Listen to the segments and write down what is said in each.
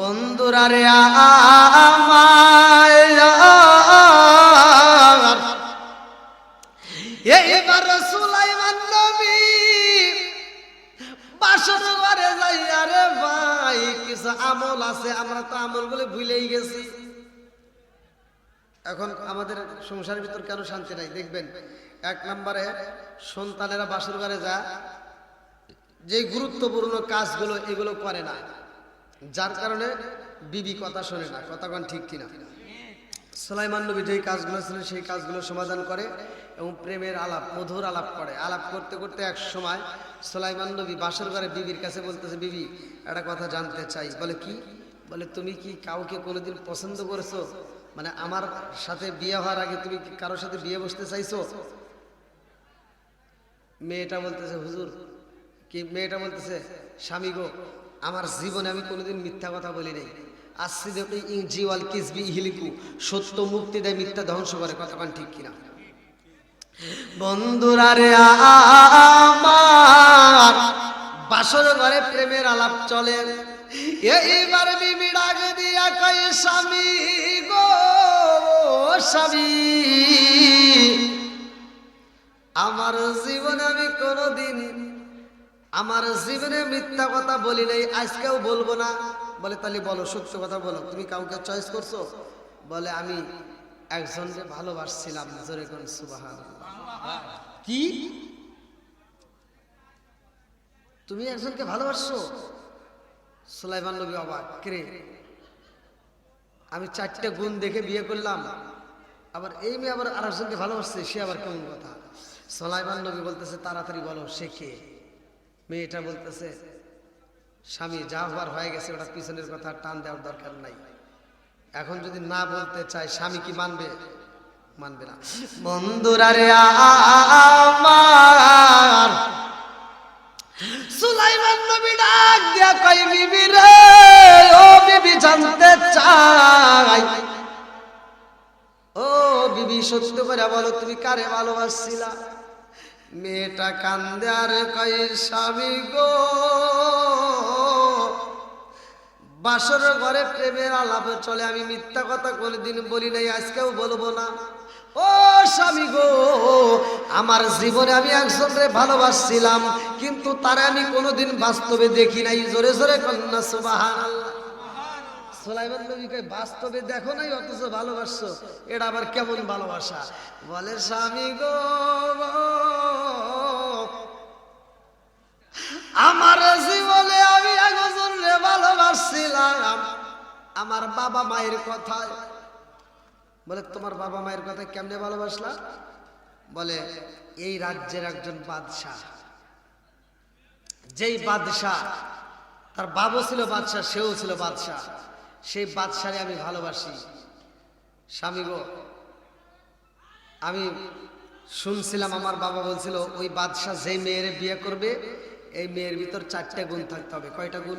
বন্ধুরা রে এইবার সুলাইমান নবী বাসর ঘরে যাই আরে ভাই, কিছু আমল আছে, আমরা তো আমল বলে ভুলেই গেছি। এখন আমাদের সংসারের ভিতর কেন শান্তি নাই? দেখবেন, এক নম্বরে সন্তানেরা বাসর ঘরে যা যে গুরুত্বপূর্ণ কাজগুলো এগুলো করে না। যার কারণে বিবি কথা শোনে না, কথা কোন ঠিক কিনা। সুলাইমান নবী যেই কাজগুলো ছিল সেই কাজগুলো সমাধান করে এবং প্রেমের আলাপ, মধুর আলাপ করে। আলাপ করতে করতে এক সময় সুলাইমান নবী বাসর ঘরে বিবির কাছে বলতেছে, বিবি, একটা কথা জানতে চাই। বলে, কি? বলে, তুমি কি কাউকে কোনোদিন পছন্দ করেছ? মানে আমার সাথে বিয়ে হওয়ার আগে তুমি কারোর সাথে বিয়ে বসতে চাইছো? মেয়েটা বলতেছে, হুজুর, কি? মেয়েটা বলতেছে, স্বামী গো আমার জীবনে আমি কোনোদিন মিথ্যা কথা বলি নাই। আসিদে জিওয়াল কিসবি, ইহিলিকু, সত্য মুক্তি দেয়, মিথ্যা ধ্বংস করে, কথা ঠিক কিনা? বন্ধুরা রে, আমার বাসর ঘরে প্রেমের আলাপ চলে। এইবার বিবি দিয়া কই স্বামী গো, স্বামী, আমার জীবনে আমি কোনোদিন আমার জীবনে মিথ্যা কথা বলি নাই, আজকেও বলব না। বলে, তাহলে বলো, সত্য কথা বলো, তুমি কাউকে চয়েস করছ? বলে, আমি একজনকে ভালোবাসছিলাম জোরে কোন সুবাহান কি? তুমি একজনকে ভালোবাসছো? সুলাইমান নবী অবাক, কে? আমি চারটে গুণ দেখে বিয়ে করলাম, আবার এই মেয়ে আবার আরেকজনকে ভালোবাসছে, সে আবার কেমন কথা? সোলাইমান নবী বলতেছে, তাড়াতাড়ি বলো, সে কে? মেয়েটা বলতেছে, স্বামী, যা হবার হয়ে গেছে, ওটা পিছনের কথা টান দেওয়ার দরকার নাই। এখন যদি না বলতে চাই স্বামী কি মানবে? মানবে না। বন্ধুরা রে ও বিবি, সত্য করে বলো, তুমি কারে ভালোবাসছিলা? মেয়েটা কান্দে, আর কই স্বামী গো? বাসর ঘরে প্রেমের আলাপ চলে, আমি মিথ্যা কথা কোনদিন বলি নাই, আজকেও বলব না। ও স্বামী গো, আমার জীবনে আমি একজনকে ভালোবাসছিলাম, কিন্তু তারা আমি কোনোদিন বাস্তবে দেখি নাই। জোরে জোরে কন্যা আল্লাহ সোলাইমান নবী বাস্তবে দেখো নাই, অথচ ভালোবাসছো। এটা আবার কেমন ভালোবাসা? বলে, স্বামী গো, আমার জীবনে আমি একজন ভালোবাসছিলাম। আমার বাবা মায়ের কথায়। বলে, তোমার বাবা মায়ের কথা কেমনে ভালোবাসলা? বলে, এই রাজ্যের একজন বাদশাহ। যেই বাদশাহ, তার বাবু ছিল বাদশাহ, সেও ছিল বাদশাহ। সেই বাদশারে আমি ভালোবাসি। স্বামী গো, আমি শুনছিলাম আমার বাবা বলছিল, ওই বাদশাহ যে মেয়েরে বিয়ে করবে, এই মেয়ের ভিতর চারটে গুণ থাকতে হবে। কয়টা গুণ?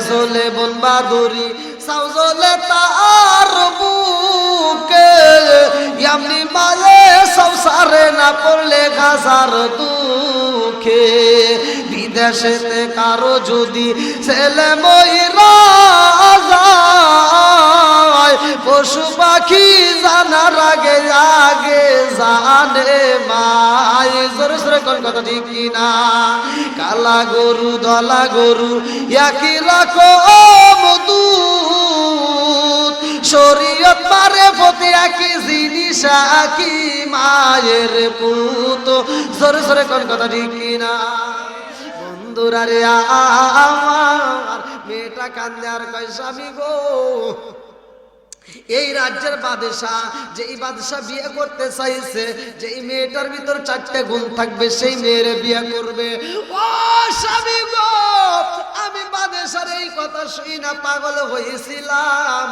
জলে বন বাদুরি সাউজলে তার বুকে। এমনি মালে সংসারে না পড়লে গাছার দুঃখে। বিদেশেতে কারও যদি ছেলে ময়রা যায় পশু পাখি জানার আগে আগে জানে মাই। জোরে জোরে কোন কথা ঠিক কিনা? কালা গরু, দলা গরু, একই রকম শরীয়ত মারে পতি একই জিনিস, একই মায়ের পুত। জোরে জোরে কোন কথা ঠিক কিনা? বন্ধুরা রে, আমার মেয়েটা কান্দে আর কয়, স্বামী গো এই রাজ্যের বাদশাহ যে এই বাদশাহ বিয়ে করতে চাইছে, যে এই মেয়েটার ভিতর চারটে গুণ থাকবে, সেই মেয়ের বিয়ে করবে। ও স্বামী গো, আমি বাদশার এই কথা শুই না পাগল হয়েছিলাম।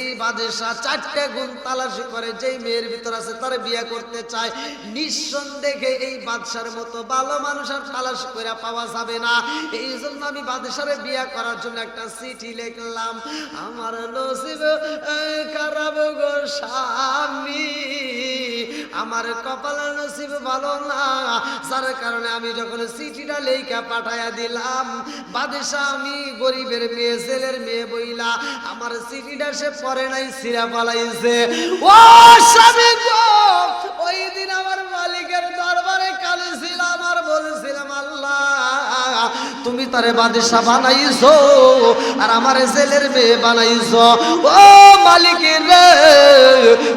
এই বাদশাহ চারটে গুণ তালাশি করে, যেই মেয়ের ভিতর আছে তার বিয়ে করতে চায়। নিঃসন্দেহে এই বাদশার মতো ভালো মানুষ আর তালাশ করে পাওয়া যাবে না। এই জন্য আমি বাদশারে বিয়ে করার জন্য একটা চিঠি লিখলাম। আমার নসিব আমার কপাল নসিব ভালো না। যার কারণে আমি যখন চিঠিটা লেখা পাঠাইয়া দিলাম বাদশাহ আমি গরিবের মেয়ে, ছেলের মেয়ে বইলা, আমার চিঠিটা সে পরে নাই সিরা পালাইছে ও স্বামী ওই দিন আমার মালিকের দরবারে কালে ছিলাম আর বলেছিলাম তুমি তারে বাদশাহ বানাইছো আর আমার ছেলের মেয়ে বানাইছো। ও মালিকের রে,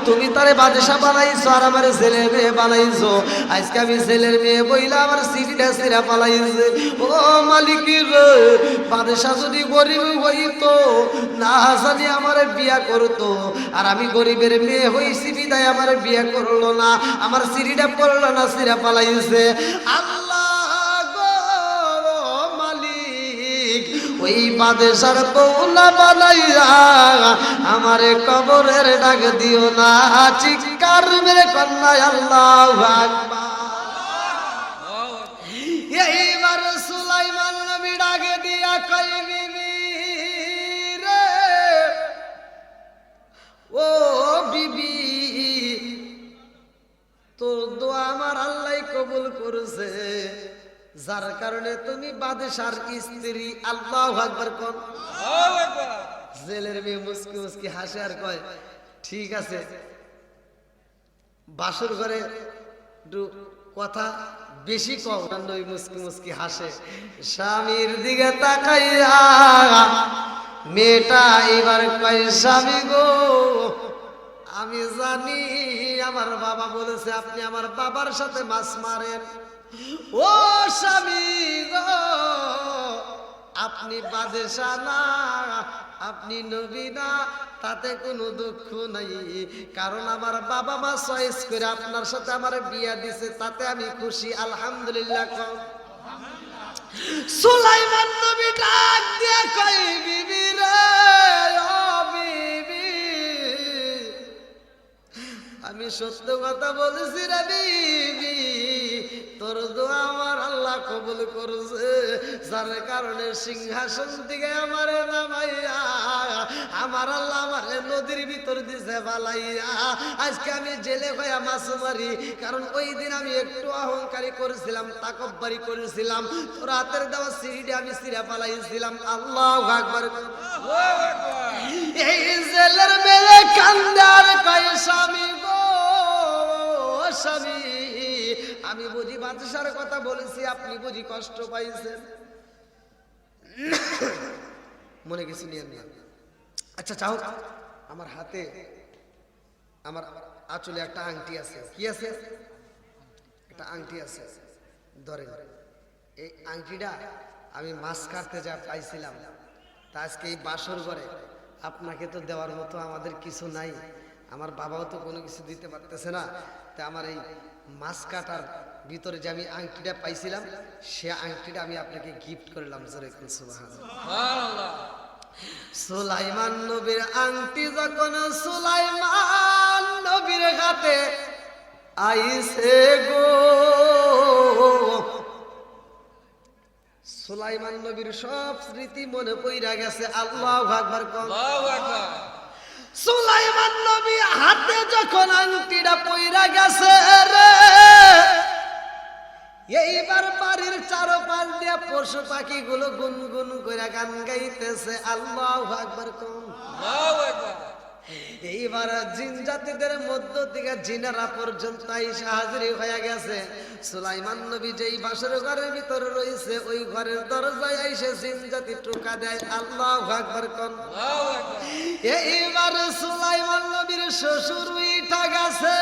তুমি তারে বাদশাহ বানাইছো আর আমার ছেলের মেয়ে বানাইছো। আজকে আমি ছেলের মেয়ে বইলা আমার সিটিটা সিরা পালাইছে। ও মালিকের রে বাদশাহ যদি গরিব হইতো, না জানি আমার বিয়া করতো। আর আমি গরিবের মেয়ে হইছি, বিদায় আমার বিয়া করল না, আমার সিঁড়িটা পড়ল না সিরা পালাইছে। আল্লাহ ওই বাদেশার বৌলা বানাইয়া আমারে কবরের ডাক দিও না, চিৎকার মেরে কন্যা আল্লাহ এইবার সুলাইমান নবী ডাকে দিয়া কই বিবি রে, ও বিবি, তোর দোয়া আমার আল্লাহ কবুল করেছে। যার কারণে তুমি বাদেশার স্ত্রী আল্লাহ আকবার কোন? জেলের মেয়ে মুসকি মুসকি হাসে আর কয় ঠিক আছে বাসর ঘরে কথা বেশি কম ওই মুসকি মুসকি হাসে। স্বামীর দিকে তাকাইয়া মেয়েটা এবার কয় স্বামী গো আমি জানি আমার বাবা বলেছে আপনি আমার বাবার সাথে মাছ মারেন। ও স্বামী গো, আপনি বাদেশা না, আপনি নবী না, তাতে কোনো দুঃখ নাই। কারণ আমার বাবা মা চয়েস করে আপনার সাথে আমার বিয়া দিছে, তাতে আমি খুশি, আলহামদুলিল্লাহ কম সুলাইমান নবী ডাক দিয়া কই বিবি রে আমি সত্য কথা বলেছি রে বিবি। তোর দোয়া আমার আল্লাহ কবুল করছে। যার কারণে সিংহাসন থেকে আমার নামাইয়া আমার আল্লাহ আমার নদীর ভিতর দিছে বালাইয়া আজকে আমি জেলে হইয়া মাছ মারি কারণ ওই দিন আমি একটু অহংকারী করেছিলাম তাকব্বারি করেছিলাম। তোর হাতের দেওয়া সিঁড়িটি আমি সিরা পালাইছিলাম আল্লাহ আকবার। এই জেলের মেলে কান্দার কয় স্বামী স্বামী আমি বুঝি বাদশার কথা বলেছি, আপনি বুঝি কষ্ট পাইছেন? মনে কিছু নিয়ে নিয়ে আচ্ছা চাও আমার হাতে, আমার আঁচলে একটা আংটি আছে। কি আছে? একটা আংটি আছে। ধরেন, এই আংটিটা আমি মাছ কাটতে যা পাইছিলাম, তা আজকে এই বাসর ঘরে আপনাকে তো দেওয়ার মতো আমাদের কিছু নাই। আমার বাবাও তো কোনো কিছু দিতে পারতেছে না। তা আমার এই মাছ কাটার ভিতরে যে আমি আংটিটা পাইছিলাম সে আংটিটা আমি আপনাকে গিফট করলাম জোরে সুবাহান সুলাইমান নবীর আংটি যখন সুলাইমান নবীর হাতে আইসে গো সুলাইমান নবীর সব স্মৃতি মনে পইরা গেছে। আল্লাহ আকবার কম সুলাইমান নবী হাতে যখন আংটিটা পইরা গেছে রে, এইবার বাড়ির চারপাশ দিয়ে পশু পাখিগুলো গুনগুন করে গান গাইতেছে। আল্লাহ আকবার কম। এইবার জিন জাতিদের মধ্য থেকে জিনারা পর্যন্ত হাজির হাজিরি হয়ে গেছে। সুলাইমান নবী যেই বাসর ঘরের ভিতরে রয়েছে ওই ঘরের দরজায় আইসে জিন জাতি টোকা দেয় আল্লাহ আকবার কন। এইবার সুলাইমান নবীর শ্বশুর উঠা গেছে।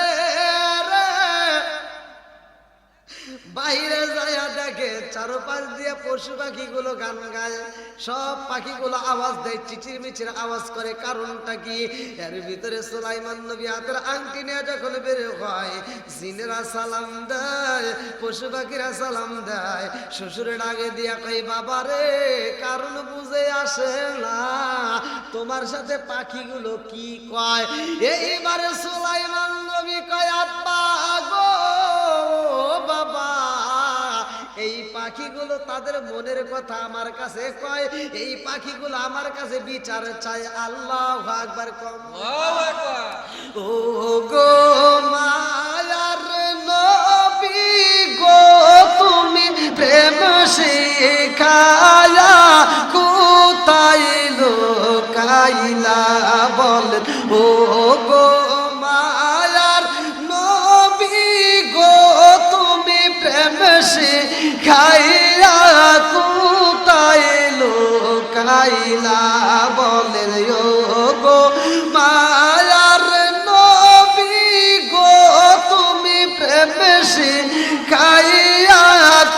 বাইরে যায়া দেখে চারোপাশ দিয়ে পশু পাখিগুলো গান গায়। সব পাখিগুলো আওয়াজ দেয় চিচির মিচির আওয়াজ করে। কারণটা কি? এর ভিতরে সুলাইমান নবী হাতের আংটি নিয়ে যখন বের হয়, জিনেরা সালাম দেয়, পশু পাখিরা সালাম দেয়। শ্বশুরের আগে দিয়া কই বাবা রে, কারণ বুঝে আসে না। তোমার সাথে পাখিগুলো কি কয়? এইবারে সুলাইমান নবী কয়, আব্বা পাখিগুলো তাদের মনের কথা আমার কাছে কয় এই পাখিগুলো আমার কাছে বিচার চায়। আল্লাহ আকবার কম। ও গো মায়ার নবী গো তুমি প্রেম শিখায়া কোথায় লোকাইলা বল? ও শিখাইয়া কোথায় লোকাইলা বলেন গো মায়ার নবী গো, তুমি প্রেম শিখাইয়া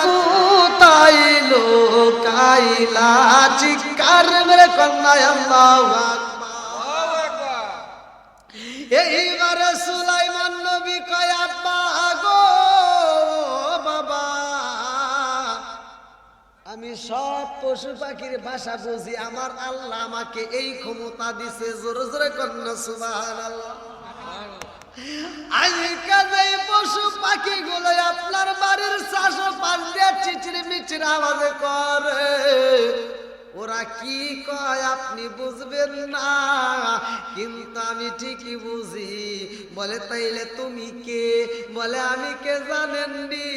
কোথায় লোকাইলা চিকার মেরে কন্যায় আল্লাহু এইবারে সুলাইমান নবী কয়, আব্বা গো আমি সব পশু পাখির ভাষা বুঝি, আমার আল্লাহ আমাকে এই ক্ষমতা দিছে, জোরে জোরে কন্যা সুবাহান আল্লাহ আজকাল পশু পাখি গুলো আপনার বাড়ির চাষ পাশ দিয়ে চিচির মিচির আওয়াজে করে। ওরা কি কয় আপনি বুঝবেন না, কিন্তু আমি ঠিকই বুঝি। বলে তাইলে তুমি কে? বলে আমি কে জানেননি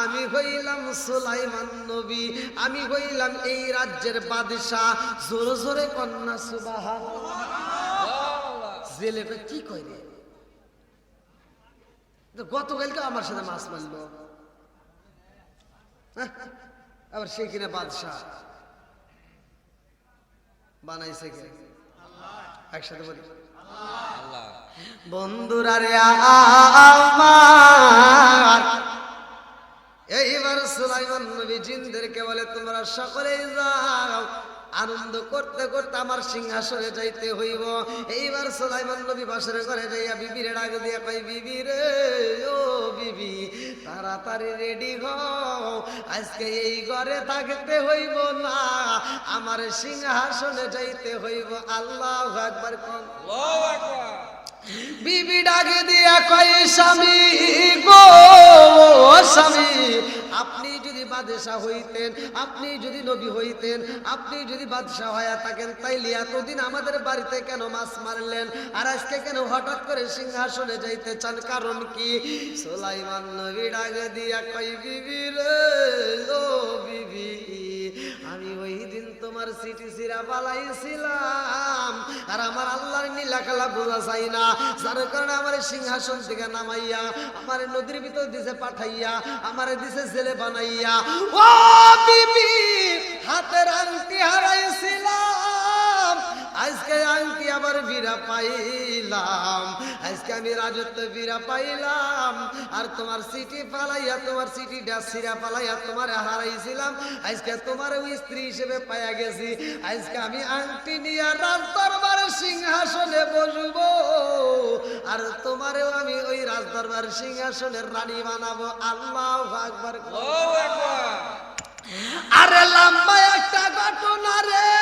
আমি হইলাম সুলাইমান নবী আমি হইলাম এই রাজ্যের বাদশাহ। জোরে জোরে কন্যা সুবাহা জেলে কি কয় রে? তো গতকালকে আমার সাথে মাছ মারলো। হ্যাঁ? আবার সে কিনা বাদশাহ। বানাইছে কে? একসাথে বলি। বন্ধুরা রে আমার সুলাইমান নবী জিনদেরকে বলে তোমরা সকলেই যাও আনন্দ করতে করতে আমার সিংহাসনে যাইতে হইব। এইবার সুলাইমান নবী বাসরে ঘরে যাইয়া বিবির ডাক দিয়া কই বিবি রে ও বিবি তাড়াতাড়ি রেডি হও আজকে এই ঘরে থাকতে হইব না আমার সিংহাসনে যাইতে হইব। আল্লাহ একবার কোন। বিবি ডাকে দিয়া কয় স্বামী গো স্বামী বাদশাহ হইতেন, আপনি যদি নবী হইতেন, আপনি যদি বাদশাহ হয়ে থাকেন, তাইলে এতদিন আমাদের বাড়িতে কেন মাছ মারলেন? আর আজকে কেন হঠাৎ করে সিংহাসনে যাইতে চান? কারণ কি? সোলাইমান নবী ডাক দিয়া কই বিবি রে, ও বিবি। আমি ওই দিন তোমার সিটি সিরা পালাইছিলাম আর আমার আল্লাহর নীলা খেলা বোঝা চাই না। যার কারণে আমার সিংহাসন থেকে নামাইয়া, আমার নদীর ভিতর দিছে পাঠাইয়া, আমার দিছে ছেলে বানাইয়া। ও বিবি, হাতের আংটি হারাইছিলাম। আজকে আংটি আবার বিরা পাইলাম। আজকে আমি রাজত্ব বিরা পাইলাম। আর তোমার সিটি পালাইয়া তোমার সিটি সিরা পালাইয়া তোমার হারাইছিলাম। আজকে তোমার ওই স্ত্রী হিসেবে পাইয়া গেছি। আজকে আমি আংটি নিয়ে রাজ দরবারের সিংহাসনে বসবো। আর তোমারেও আমি ওই রাজ দরবার সিংহাসনের রানী বানাবো। আল্লাহ আকবার। আরে লম্বা একটা ঘটনা রে।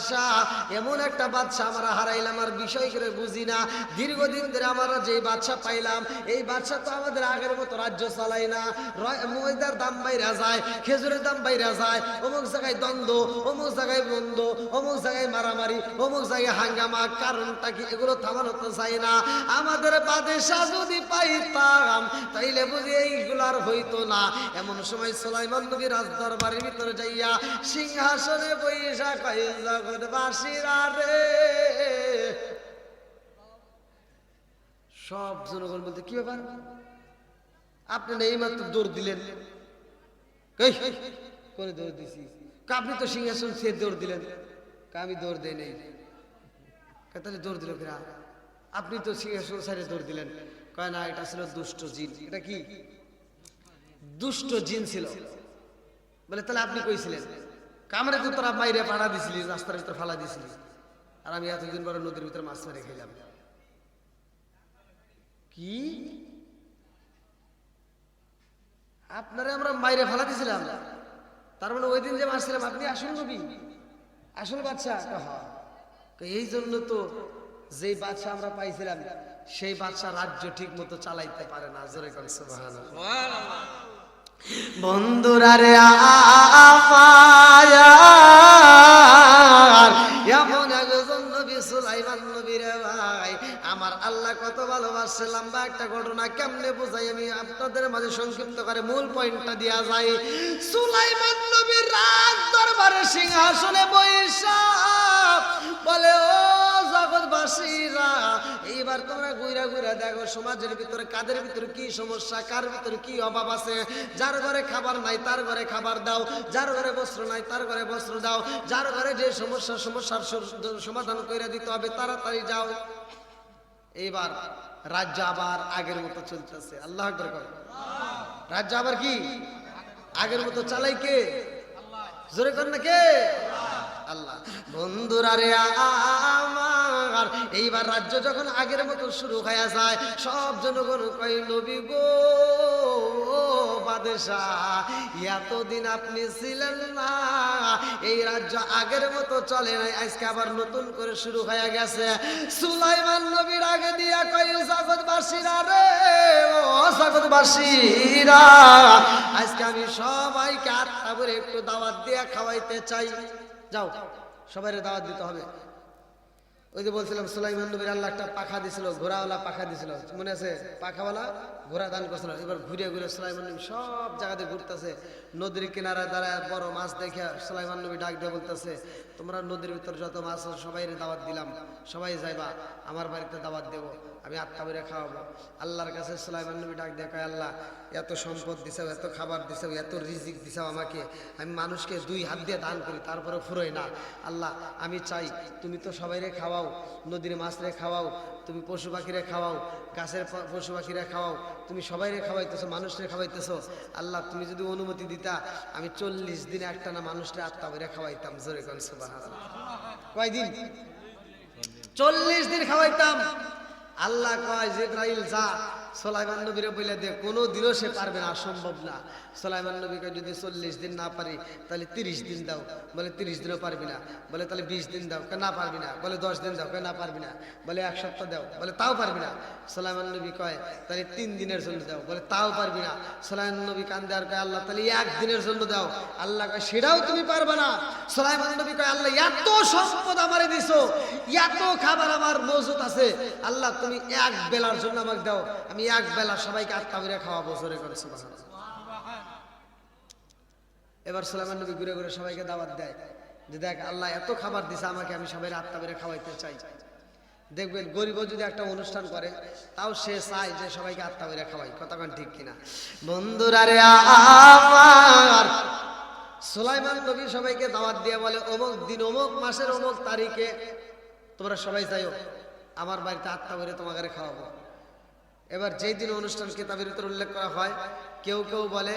বাদশাহ, এমন একটা বাদশাহ আমরা হারাইলাম আর বিষয় করে বুঝি না। দীর্ঘদিন ধরে আমরা যে বাদশাহ পাইলাম, এই বাদশাহ তো আমাদের আগের মতো রাজ্য চালাই না। ময়দার দাম বাইরা যায়, খেজুরের দাম বাইরা যায়, অমুক জায়গায় দ্বন্দ্ব, অমুক জায়গায় বন্ধ অমুক জায়গায় মারামারি, অমুক জায়গায় হাঙ্গামা, কারণটা কি এগুলো থামানো তো চাই না। আমাদের বাদেশা যদি পাইতাম, তাইলে বুঝি এইগুলো আর হইতো না। এমন সময় সোলাইমান নবী রাজদরবারের ভিতরে যাইয়া সিংহাসনে বৈশা কই সব জনগণ বলতে, কি ব্যাপার? আপনি না এইমাত্র দৌড় দিলেন? করে দৌড় দিছি। আপনি তো সিংহাসন সে দৌড় দিলেন? আমি দৌড় দেই নেই। তাহলে দৌড় দিল কিনা আপনি তো সিংহাসন সাইডে দৌড় দিলেন। কয়, না, এটা ছিল দুষ্ট জিন। এটা কি? দুষ্ট জিন ছিল। বলে, তাহলে আপনি কইছিলেন কামরে তো তোরা বাইরে পাড়া দিছিলি রাস্তার ভিতরে ফালা দিছিলি আর আমি এতদিন পরে নদীর ভিতরে মাছ মেরে খেলাম কি? আপনারে আমরা বাইরে ফালা দিছিলাম। তার মানে ওই দিন যে মারছিলাম, আপনি আসল নবী। আসল বাচ্চা এই জন্য তো যেই বাচ্চা আমরা পাইছিলাম, সেই বাচ্চা রাজ্য ঠিক মতো চালাইতে পারে না। জোরে করে বন্ধুরা রে আমার আল্লাহ কত ভালোবাসে, লম্বা একটা ঘটনা কেমনে বোঝাই আমি আপনাদের মাঝে সংক্ষিপ্ত করে মূল পয়েন্টটা দেওয়া যায় সুলাইমান নবীর দরবারে সিংহাসনে বৈশা বলে, ও জগৎবাসীরা এইবার তোমরা গুইরা গুইরা দেখো, সমাজের ভিতরে কাদের ভিতরে কি সমস্যা, কার ভিতরে কি অভাব আছে? যার ঘরে খাবার নাই, তার ঘরে খাবার দাও। যার ঘরে বস্ত্র নাই, তার ঘরে বস্ত্র দাও। যার ঘরে যে সমস্যা, সমস্যার সমাধান করে দিতে হবে, তাড়াতাড়ি যাও। এইবার রাজ্য আবার আগের মতো চলতেছে। আল্লাহ রাজ্য আবার কি? আগের মতো চালাই কে? জোরে কর না কে? আল্লাহ। বন্ধুরা রে আমার এইবার রাজ্য যখন আগের মতো শুরু হয়ে যায়, সব জনগণ কই নবী গো এতদিন আপনি ছিলেন না। এই রাজ্য আগের মতো চলে নাই, আজকে আবার নতুন করে শুরু হয়ে গেছে। সুলাইমান নবীর আগে দিয়া কই জগৎবাসীরা রে, ও জগৎবাসীরা আজকে আমি সবাইকে আত্মা করে একটু দাওয়াত দিয়ে খাওয়াইতে চাই। যাও সবাই দাওয়াত দিতে হবে। ওই যে বলছিলাম, সুলাইমান নবীর আল্লাহ একটা পাখা দিছিল, ঘোড়াওয়ালা পাখা দিছিল। মনে আছে? পাখাওয়ালা ঘোড়া দান করছিল। এবার ঘুরে ঘুরে সুলাইমান নবী সব জায়গাতে ঘুরতেছে। নদীর কিনারায় দাঁড়ায় বড় মাছ দেখে সুলাইমান নবী ডাক দিয়ে বলতেছে, তোমরা নদীর ভিতর যত মাছ সবাই দাওয়াত দিলাম। সবাই যাইবা, আমার বাড়িতে দাওয়াত দেবো। আমি আত্মা বেড়ে খাওয়াবো। আল্লাহর কাছে সুলাইমান নবী ডাক কয়, আল্লাহ, এত সম্পদ দিছাও এত খাবার দিছাও এত রিজিক দিছাও আমাকে। আমি মানুষকে দুই হাত দিয়ে দান করি, তারপরে ফুরোই না। আল্লাহ, আমি চাই তুমি তো সবাইরে খাওয়াও, নদীর মাছ মাছরে খাওয়াও, তুমি পশু পাখিরে খাওয়াও, গাছের পশু পাখিরে খাওয়াও, তুমি সবাইরে খাওয়াইতেছো, মানুষরে খাওয়াইতেছো। আল্লাহ, তুমি যদি অনুমতি দিতা, আমি চল্লিশ দিনে একটা না মানুষরে আত্মা বেড়ে খাওয়াইতাম। জোরে কয়দিন? চল্লিশ দিন খাওয়াইতাম। আল্লাহ কয় জিব্রাইল যা। সোলাইমান নবীরে বলে দে কোনো দিনও সে পারবে না, সম্ভব না। সোলাইমান নবীকে যদি চল্লিশ দিন না পারি, তাহলে তিরিশ দিন দাও। বলে তিরিশ দিনও পারবি না। বলে তাহলে বিশ দিন দাও, কে না পারবি না। বলে দশ দিন দাও, কে না পারবি না। বলে এক সপ্তাহ দাও, বলে তাও পারবি না। সোলাইমান নবী কয়, তাহলে তিন দিনের জন্য দাও। বলে তাও পারবি না। সোলাইমান নবী কান্দে আর কয়, আল্লাহ তাহলে এক দিনের জন্য দাও। আল্লাহ কয়, সেটাও তুমি পারবে না। সোলাইমান নবী কয়, আল্লাহ এত সম্পদ আমারে দিছো, এত খাবার আমার মজুত আছে। আল্লাহ তুমি এক বেলার জন্য আমাকে দাও। আমি এক বেলা সবাইকে আত্মা করে খাওয়াবো, জোরে করে এবার সোলাইমান নবী ঘুরে ঘুরে সবাইকে দাওয়াত দেয় যে দেখ, আল্লাহ এত খাবার দিছে, আমাকে আমি সবাই আত্মা করে খাওয়াইতে চাই। দেখবেন গরিবও যদি একটা অনুষ্ঠান করে, তাও সে চায় যে সবাইকে আত্মা করে খাওয়াই। কতক্ষণ ঠিক কিনা? বন্ধুরা রে আমার, সুলাইমান নবী সবাইকে দাওয়াত দিয়ে বলে, অমুক দিন, অমুক মাসের অমুক তারিখে তোমরা সবাই যাইও, আমার বাড়িতে আত্মা করে তোমাকে খাওয়াবো। এবার যেই দিন অনুষ্ঠান কিতাবের ভিতরে উল্লেখ করা হয়, কেউ কেউ বলে,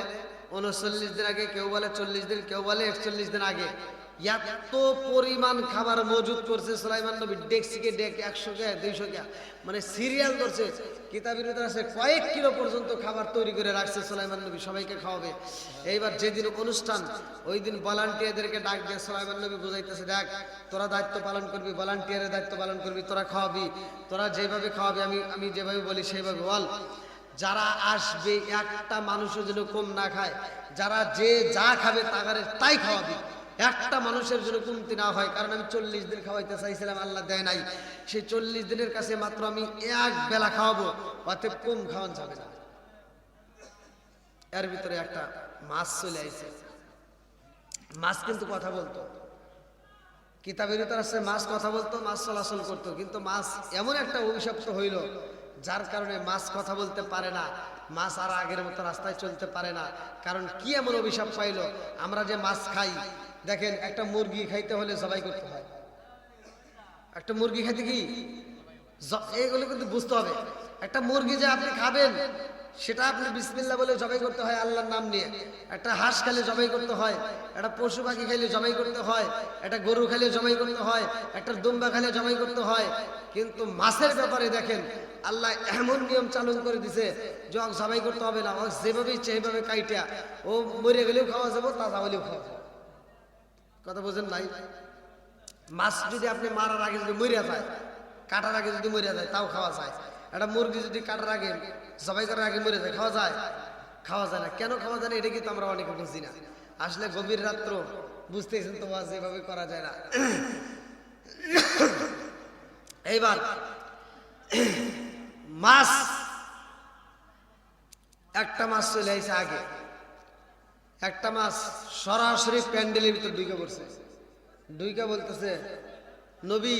উনচল্লিশ দিন আগে, কেউ বলে চল্লিশ দিন, কেউ বলে একচল্লিশ দিন আগে। এত পরিমাণ খাবার মজুদ করছে সুলাইমান নবী, ডেক্সিকে ডেক একশো কে দুইশো কে মানে সিরিয়াল করছে কিতাবের ভিতরে আছে কয়েক কিলো পর্যন্ত খাবার তৈরি করে রাখছে সুলাইমান নবী, সবাইকে খাওয়াবে। এইবার যেদিন অনুষ্ঠান ওই দিন ভলান্টিয়ারদেরকে ডাক দিয়ে সুলাইমান নবী বুঝাইতেছে, দেখ, তোরা দায়িত্ব পালন করবি, ভলান্টিয়ারের দায়িত্ব পালন করবি, তোরা খাওয়াবি, তোরা যেভাবে খাওয়াবি, আমি আমি যেভাবে বলি সেইভাবে বল। যারা আসবে, একটা মানুষও যেন কম না খায়, যারা যে যা খাবে তাগারে তাই খাওয়াবি। একটা মানুষের জন্য কমতি না হয়, কারণ আমি চল্লিশ দিন খাওয়াইতে চাইছিলাম, আল্লাহ দেয় নাই। সেই চল্লিশ দিনের কাছে মাত্র আমি এক বেলা খাওয়াবো, অতএব কম খাওয়ান যাবে না। এর ভিতরে একটা মাছ চলে আইছে। মাছ কিন্তু কথা বলতো। কিতাবের ভিতরে আছে, মাছ কথা বলতো, মাছ চলাচল করতো, কিন্তু মাছ এমন একটা অভিশপ্ত হইল যার কারণে মাছ কথা বলতে পারে না, মাছ আর আগের মতো রাস্তায় চলতে পারে না। কারণ কি এমন অভিশাপ পাইল? আমরা যে মাছ খাই, দেখেন একটা মুরগি খাইতে হলে জবাই করতে হয়। একটা মুরগি খাইতে কি? এইগুলো কিন্তু বুঝতে হবে। একটা মুরগি যে আপনি খাবেন, সেটা আপনি বিসমিল্লা বলে জবাই করতে হয় আল্লাহর নাম নিয়ে। একটা হাঁস খেলে জবাই করতে হয়, একটা পশু পাখি খেলে জবাই করতে হয়, একটা গরু খেলে জবাই করতে হয়, একটা দুম্বা খেলে জবাই করতে হয়। কিন্তু মাছের ব্যাপারে দেখেন আল্লাহ এমন নিয়ম চালু করে দিছে ওকে জবাই করতে হবে না যেভাবে ইচ্ছে সেইভাবে কাইটা, ও মরে গেলেও খাওয়া যাব তাজা হলেও খাওয়া কথা বোঝেন নাই? মাছ যদি আপনি মারার আগে যদি মরিয়া যায়, কাটার আগে যদি মরিয়া যায়, তাও খাওয়া যায়। একটা মুরগি যদি কাটার আগে জবাই করার আগে মরে যায়, খাওয়া যায়? খাওয়া যায় না। কেন খাওয়া যায় না? এটা কিন্তু আমরা অনেকে বুঝি না। আসলে গভীর রাত্র, বুঝতেছেন তো মাছ করা যায় না। এইবার মাছ। একটা মাছ চলে আইছে আগে। একটা মাছ সরাসরি প্যান্ডেলের ভিতর ঢুকে পড়ছে। ঢুকে বলতেছে, নবী,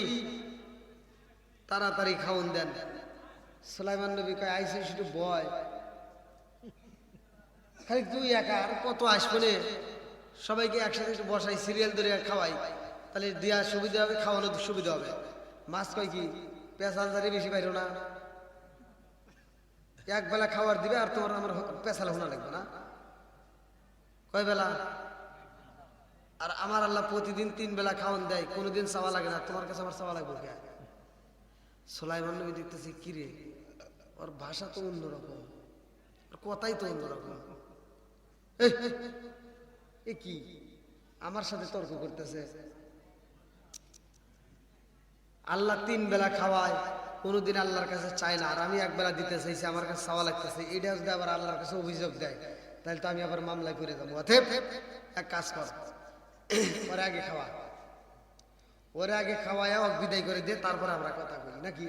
তাড়াতাড়ি খাউন দেন। সুলাইমান নবী কয়, আইসে শুধু বয়। খালি তুই একা, আর কত আসবে নে? সবাইকে একসাথে একটু বসাই, সিরিয়াল ধরে খাওয়াই। তাহলে দেওয়া সুবিধা হবে, খাওয়ানোর সুবিধা হবে। মাছ কয় কি পেঁচালদারি বেশি পাইরো না। এক বেলা খাবার দিবে আর তোমার আমার পেশাল শোনা লাগবে না। কয় বেলা? আর আমার আল্লাহ প্রতিদিন তিন বেলা খাওয়ান দেয়, কোনোদিন চাওয়া লাগে না। তোমার কাছে আমার চাওয়া লাগবে কে? সোলাইমান নবী দেখতেছি কিরে ওর ভাষা তো অন্যরকম। ওর কথাই তো অন্যরকম। এ কি? আমার সাথে তর্ক করতেছে। আল্লাহ তিন বেলা খাওয়ায় কোনোদিন আল্লাহর কাছে চায় না। আর আমি এক বেলা দিতে চাইছি, আমার কাছে চাওয়া লাগতেছে। এটা যদি আবার আল্লাহর কাছে অভিযোগ দেয়, তাহলে তো আমি আবার মামলায় করে দেবো অথেব এক কাজ কর, ওরে আগে খাওয়া। ওরে আগে খাওয়ায় বিদায় করে দে, তারপর আমরা কথা বলি, নাকি?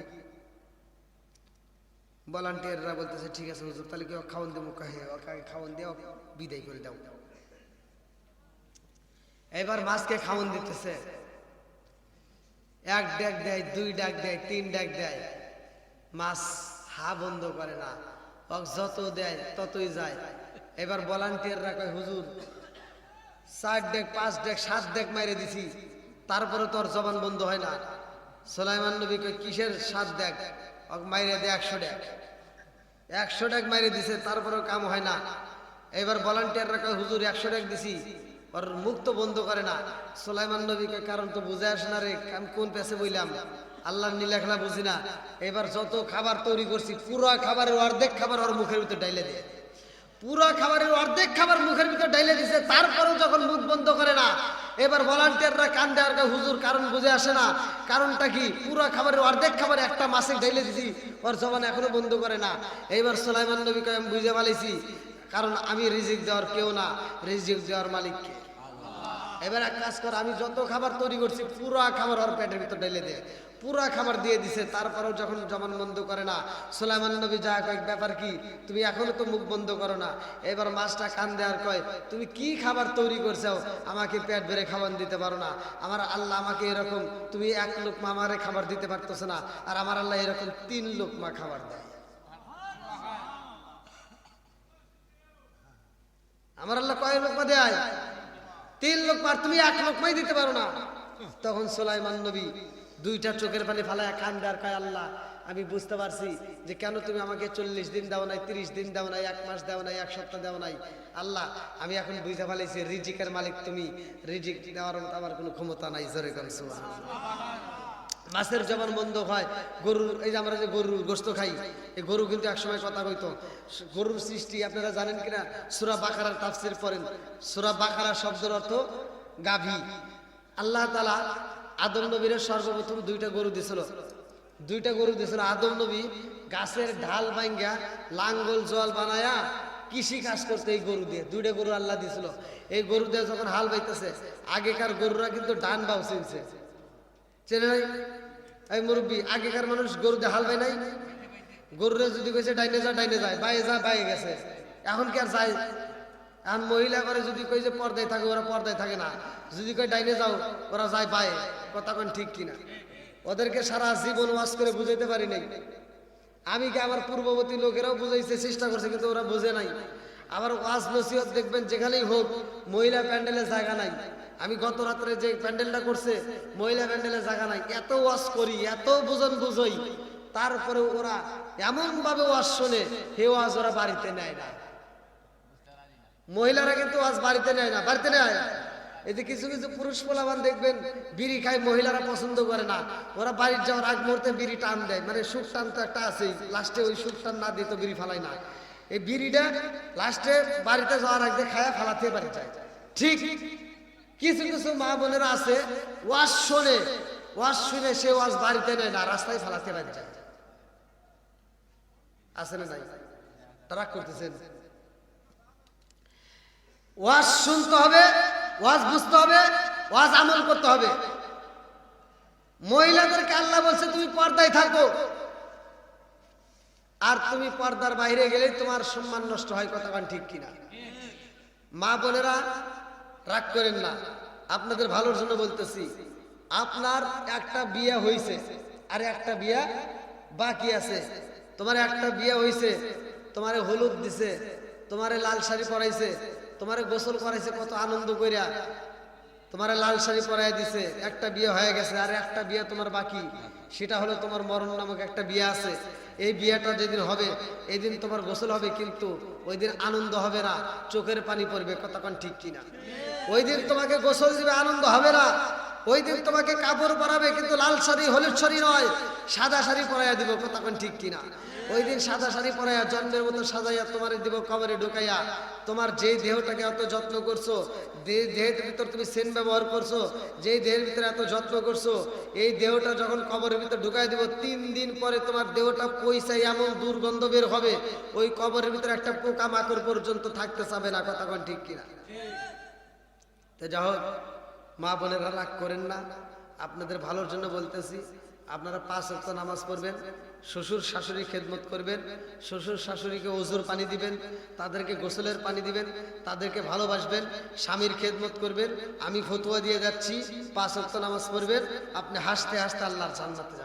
ভলান্টিয়াররা বলতেছে, ঠিক আছে হুজুর, তাহলে কি ওক খাওয়ান দেবো কাহে ওকে আগে খাওয়ান দিয়ে বিদায় করে দাও। এবার মাছকে খাওয়ান দিতেছে। এক ডাক দেয়, দুই ডাক দেয়, তিন ডাক দেয়। মাছ হা বন্ধ করে না। যত দেয়, ততই যায়। এবার ভলান্টিয়াররা কয়, হুজুর, চার ডেক, পাঁচ ডেক, সাত ডেক মাইরে দিছি। তারপরে তোর জবান বন্ধ হয় না। সোলাইমান নবী কয়, কিসের সাত ডেক? মাইরে দে একশো ডেক। একশো ডেক মাইরে দিছে, তারপরেও কাম হয় না। এবার ভলান্টিয়াররা কয়, হুজুর, একশো ডেক দিছি। ওর মুখ তো বন্ধ করে না। সোলাইমান নবী কয় কারণ তো বুঝে আসে না রে, আমি কোন পেছে বইলাম? আল্লাহর নীলাখলা বুঝি না। এবার যত খাবার তৈরি করছি, পুরো খাবারের অর্ধেক খাবার ওর মুখের ভিতর ডাইলে দিয়ে পুরো খাবারের অর্ধেক খাবার মুখের ভিতর ডাইলে দিছে, তারপরেও যখন মুখ বন্ধ করে না, এবার ভলান্টিয়াররা কান্দে আর হুজুর কারণ বুঝে আসে না। কারণটা কি? পুরো খাবারের অর্ধেক খাবার একটা মাসে ডাইলে দিছি, ওর জবান এখনও বন্ধ করে না। এইবার সোলাইমান নবী কয় আমি বুঝে পালাইছি কারণ আমি রিজিক দেওয়ার কেউ না। রিজিক দেওয়ার মালিককে এবার এক কাজ কর, আমি যত খাবার তৈরি করছি, পুরো খাবার ওর পেটের ভিতর ঢেলে দে। পুরো খাবার দিয়ে দিছে, তারপরেও যখন জমান বন্ধ করে না, সোলাইমান নবী যা কয়েক ব্যাপার কি? তুমি এখনও তো মুখ বন্ধ করো না। এবার মাছটা কান দেওয়ার কয়, তুমি কি খাবার তৈরি করছ আমাকে পেট ভরে খাবার দিতে পারো না। আমার আল্লাহ আমাকে এরকম, তুমি এক লোকমা আমারে খাবার দিতে পারতেছো না। আর আমার আল্লাহ এরকম তিন লোক মা খাবার দেয়। আমার আল্লাহ কয় লোকমা দেয়? তিন লোক পার তুমি এক লোক মাই দিতে পারো না। তখন সোলাইমান নবী দুইটা চোখের পানি ফালায় কান্দার কয়, আল্লাহ, আমি বুঝতে পারছি যে কেন তুমি আমাকে চল্লিশ দিন দাও নাই, তিরিশ দিন দাও নাই, এক মাস দাও নাই, এক সপ্তাহ দাও নাই। আল্লাহ, আমি এখন বুঝতে পারছি রিজিকের মালিক তুমি। রিজিক দেওয়ার আমার কোনো ক্ষমতা নাই, জোরে কোন মাছের যেমন বন্ধ হয়, গরুর, এই যে আমরা যে গরুর গোস্ত খাই, এই গরু কিন্তু একসময় কথা কইতো, গরুর সৃষ্টি আপনারা জানেন কিনা? সুরা বাকারার তাফসির পড়েন। সুরা বাকারা শব্দের অর্থ গাভী। আল্লাহ তালা আদম নবীর সর্বপ্রথম দুইটা গরু দিছিল। দুইটা গরু দিছিল। আদম নবী গাছের ঢাল ভাঙ্গা, লাঙ্গল, জল বানায়া কৃষি কাজ করতে এই গরু দিয়ে, দুইটা গরু আল্লাহ দিছিল। এই গরু দিয়ে যখন হাল বাইতেছে, আগেকার গরুরা কিন্তু ডান বাউ চিনছে। চেনে এই মুরব্বী, আগেকার মানুষ গরু দিয়ে হাল বাই নাই? গরুরে যদি কইছে, ডাইনে যা, ডাইনে যায় বাইরে যা বাইরে গেছে। এখন কি আর যায়? এখন মহিলা করে যদি কই যে পর্দায় থাকে, ওরা পর্দায় থাকে না। যদি কই ডাইনে যাও, ওরা যায় পায়ে কথা কোন ঠিক কিনা? ওদেরকে সারা জীবন ওয়াজ করে বুঝাইতে পারি নাই। আমি কি আমার পূর্ববর্তী লোকেরাও বুঝাইতে চেষ্টা করছে, কিন্তু ওরা বুঝে নাই। আবার ওয়াজ নসিহত দেখবেন, যেখানেই হোক, মহিলা প্যান্ডেলে জায়গা নাই। আমি গত রাত্রে যে প্যান্ডেলটা করছে, মহিলা প্যান্ডেলে জায়গা নাই। এত ওয়াজ করি, এত বুঝন বুঝই। তারপরে ওরা এমন ভাবে ওয়াজ শোনে, হে ওয়াজ ওরা বাড়িতে নেয় না। মহিলারা কিন্তু ওয়াজ বাড়িতে নেয় না, বাড়িতে নেয়। যে কিছু কিছু পুরুষ পোলাবান দেখবেন, বিড়ি খায়, মহিলারা পছন্দ করে না। ওরা বাড়ির যাওয়ার আগ মুহূর্তে বিড়ি টান দেয়। মানে সুখ টান তো একটা আছেই, লাস্টে ওই সুখ টান না দিয়ে তো বিড়ি ফালাই না। এই বিড়িটা লাস্টে বাড়িতে যাওয়ার আগে খায়া ফালাতে বাড়ি যায়। ঠিক কিছু কিছু মা বোনেরা আছে, ওয়াজ শোনে, ওয়াজ শুনে সে ওয়াজ বাড়িতে নেয় না, রাস্তায় ফালাতে বাড়ি যায়। আছে না নাই? তারা করতেছেন। ওয়াজ শুনতে হবে, ওয়াজ বুঝতে হবে, ওয়াজ আমল করতে হবে। মহিলাদেরকে আল্লাহ বলছে, তুমি পর্দায় থাকো। আর তুমি পর্দার বাইরে গেলে তোমার সম্মান নষ্ট হয় কতক্ষণ ঠিক কিনা? মা বোনেরা রাগ করেন না। আপনাদের ভালোর জন্য বলতেছি, আপনার একটা বিয়ে হয়েছে আর একটা বিয়া বাকি আছে। তোমার একটা বিয়ে হয়েছে তোমারে হলুদ দিছে, তোমারে লাল শাড়ি পরাইছে, তোমারে গোসল করাইছে, কত আনন্দ কইরা তোমার লাল শাড়ি পরাই দিছে, একটা বিয়ে হয়ে গেছে আর একটা বিয়ে তোমার বাকি। সেটা হলো তোমার মরণ নামক একটা বিয়ে আছে। এই বিয়েটা যেদিন হবে এই দিন তোমার গোসল হবে, কিন্তু ওই দিন আনন্দ হবে না, চোখের পানি পড়বে কতক্ষণ ঠিক কিনা? ওই দিন তোমাকে গোসল দিবে, আনন্দ হবে না। ওই দিন তোমাকে কাপড় পরাবে, কিন্তু লাল শাড়ি, হলুদ শাড়ি নয়, সাদা শাড়ি পরাইয়া দিব কতক্ষণ ঠিক কিনা? ওই দিন সাদা শাড়ি পরাইয়া জন্মের মতো সাজাইয়া তোমার দিব কবরে ঢুকাইয়া। তোমার যেই দেহটাকে এত যত্ন করছ, যে দেহের ভিতর তুমি সেন ব্যবহার করছ, যেই দেহের ভিতরে এত যত্ন করছ, এই দেহটা যখন কবরের ভিতর ঢুকাই দিব, তিন দিন পরে তোমার দেহটা পয়সায় এমন দুর্গন্ধ বের হবে, ওই কবরের ভিতরে একটা পোকা মাকড় পর্যন্ত থাকতে চাবে না কতক্ষণ ঠিক কিনা? তো যা হোক, মা বোনেরা রাগ করেন না। আপনাদের ভালোর জন্য বলতেছি, আপনারা পাঁচ অক্ট নামাজ পড়বেন, শ্বশুর শাশুড়ি খেদমত করবেন, শ্বশুর শাশুড়িকে ওজুর পানি দিবেন, তাদেরকে গোসলের পানি দিবেন, তাদেরকে ভালোবাসবেন, স্বামীর খেদমত করবেন, আমি ফতুয়া দিয়ে যাচ্ছি, পাঁচ অক্ট নামাজ পড়বেন, আপনি হাসতে হাসতে আল্লাহর জান্নাতে যাবেন।